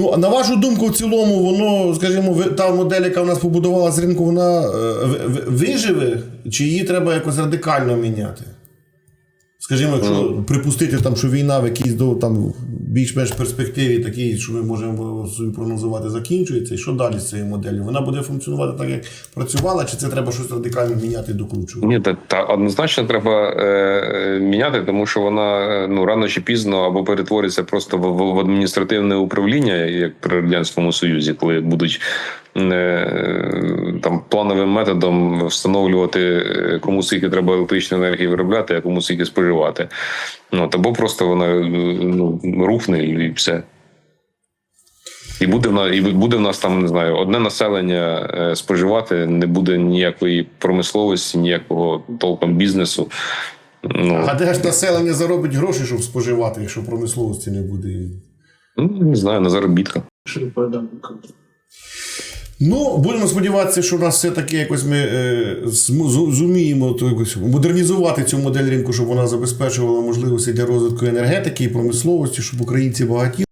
Ну, а на вашу думку, в цілому, воно, скажімо, та модель, яка в нас побудувала з ринку, вона е, ви- ви- виживе, чи її треба якось радикально міняти? Скажімо, якщо припустити, там, що війна в якійсь до там більш-менш перспективі такій, що ми можемо собі прогнозувати, закінчується, і що далі з цією моделлю? Вона буде функціонувати так, як працювала, чи це треба щось радикально міняти і докручувати? Ні, та, та однозначно треба е, е, міняти, тому що вона е, ну рано чи пізно або перетвориться просто в, в, адміністративне управління, як при радянському союзі, коли будуть е, там плановим методом встановлювати, е, кому скільки треба електричної енергії виробляти, а кому скільки споживати. Ну або просто вона е, ну, рухне і все. І буде в нас, і буде в нас там, не знаю, одне населення е, споживати, не буде ніякої промисловості, ніякого толком бізнесу. Ну, А де ж населення заробить гроші, щоб споживати, якщо промисловості не буде? ну, не знаю, на заробітках. Ну, будемо сподіватися, що у нас все-таки якось ми е, зуміємо то якось модернізувати цю модель ринку, щоб вона забезпечувала можливості для розвитку енергетики і промисловості, щоб українці багаті.